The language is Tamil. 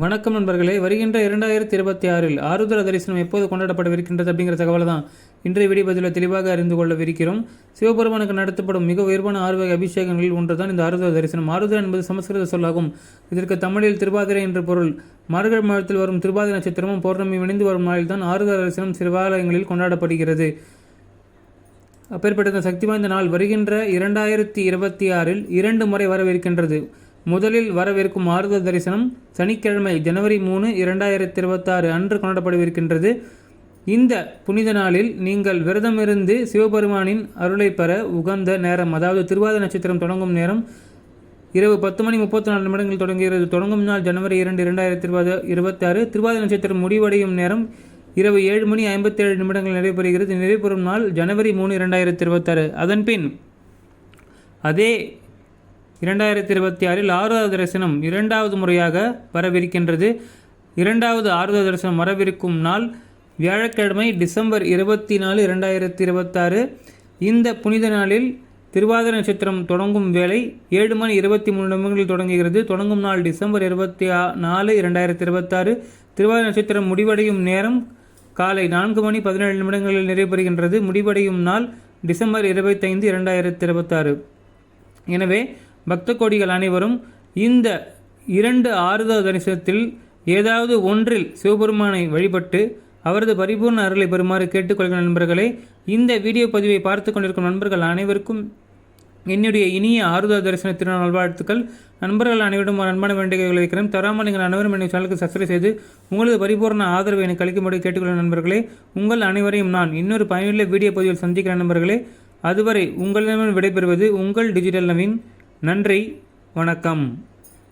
வணக்கம் நண்பர்களே வருகின்ற இரண்டாயிரத்தி இருபத்தி ஆறில் ஆருத்ர தரிசனம் எப்போது கொண்டாடப்படவிருக்கின்றது அப்படிங்கிற தகவலை தான் இன்றைய வீடியோ தெளிவாக அறிந்து கொள்ளவிருக்கிறோம். சிவபெருமானுக்கு நடத்தப்படும் மிக உயர்வான ஆறுவகை அபிஷேகங்களில் ஒன்றுதான் இந்த ஆருத்ர தரிசனம். ஆருத்ரா என்பது சமஸ்கிருத சொல்லாகும். இதற்கு தமிழில் திருவாதிரை என்ற பொருள். மார்கழி மாதத்தில் வரும் திருவாதிரை நட்சத்திரமும் பௌர்ணமி இணைந்து வரும் நாளில் தான் ஆருத்ர தரிசனம் சிவாலயங்களில் கொண்டாடப்படுகிறது. அப்பேற்பட்ட இந்த சக்தி வாய்ந்த நாள் வருகின்ற இரண்டாயிரத்தி இருபத்தி ஆறில் இரண்டு முறை வரவிருக்கின்றது. முதலில் வரவிருக்கும் ஆறுதல் தரிசனம் சனிக்கிழமை ஜனவரி மூணு இரண்டாயிரத்தி இருபத்தாறு அன்று கொண்டாடப்படவிருக்கின்றது இந்த புனித நாளில் நீங்கள் விரதமிருந்து சிவபெருமானின் அருளை பெற உகந்த நேரம் அதாவது திருவாத நட்சத்திரம் தொடங்கும் நேரம் இரவு பத்து மணி முப்பத்தி நாலு நிமிடங்கள் தொடங்குகிறது. தொடங்கும் நாள் ஜனவரி இரண்டு இரண்டாயிரத்தி இருபது இருபத்தாறு. திருவாத நட்சத்திரம் முடிவடையும் நேரம் இரவு ஏழு மணி ஐம்பத்தேழு நிமிடங்கள் நிறைவுபெறுகிறது நிறைவுறும் நாள் ஜனவரி மூணு இரண்டாயிரத்தி இருபத்தாறு அதன்பின் அதே இரண்டாயிரத்தி இருபத்தி ஆறில் ஆறுவது தரிசனம் இரண்டாவது முறையாக வரவிருக்கின்றது. இரண்டாவது ஆறுவது தரிசனம் வரவிருக்கும் நாள் வியாழக்கிழமை டிசம்பர் இருபத்தி நாலு இரண்டாயிரத்தி இருபத்தாறு இந்த புனித நாளில் திருவாதிரை நட்சத்திரம் தொடங்கும் வேலை ஏழு மணி இருபத்தி மூணு நிமிடங்களில் தொடங்குகிறது. தொடங்கும் நாள் டிசம்பர் இருபத்தி நாலு இரண்டாயிரத்தி இருபத்தாறு திருவாதிரை நட்சத்திரம் முடிவடையும் நேரம் காலை நான்கு மணி பதினேழு நிமிடங்களில் நிறைவுபெறுகின்றது. முடிவடையும் நாள் டிசம்பர் இருபத்தைந்து இரண்டாயிரத்தி இருபத்தாறு எனவே பக்த கோடிகள் அனைவரும் இந்த இரண்டு ஆறுதல் தரிசனத்தில் ஏதாவது ஒன்றில் சிவபெருமானை வழிபட்டு அவரது பரிபூர்ண அருளை பெறுமாறு கேட்டுக்கொள்கிற நண்பர்களே. இந்த வீடியோ பதிவை பார்த்து கொண்டிருக்கும் நண்பர்கள் அனைவருக்கும் என்னுடைய இனிய ஆறுதல் தரிசன திருநாள் நல்வாழ்த்துக்கள். நண்பர்கள் அனைவரும் அன்பான வேண்டுகைகள் வைக்கிறேன். தராமல் நீங்கள் அனைவரும் என்னுடைய சேனலுக்கு சப்ஸ்கிரைப் செய்து உங்களது பரிபூர்ண ஆதரவை எனக்கு அளிக்கும்படி கேட்டுக்கொள்ள நண்பர்களே. உங்கள் அனைவரையும் நான் இன்னொரு பயனுள்ள வீடியோ பதிவில் சந்திக்கிற நண்பர்களே. அதுவரை உங்களிடம் விடைபெறுவது உங்கள் டிஜிட்டல் நவீன் நன்றி வணக்கம்.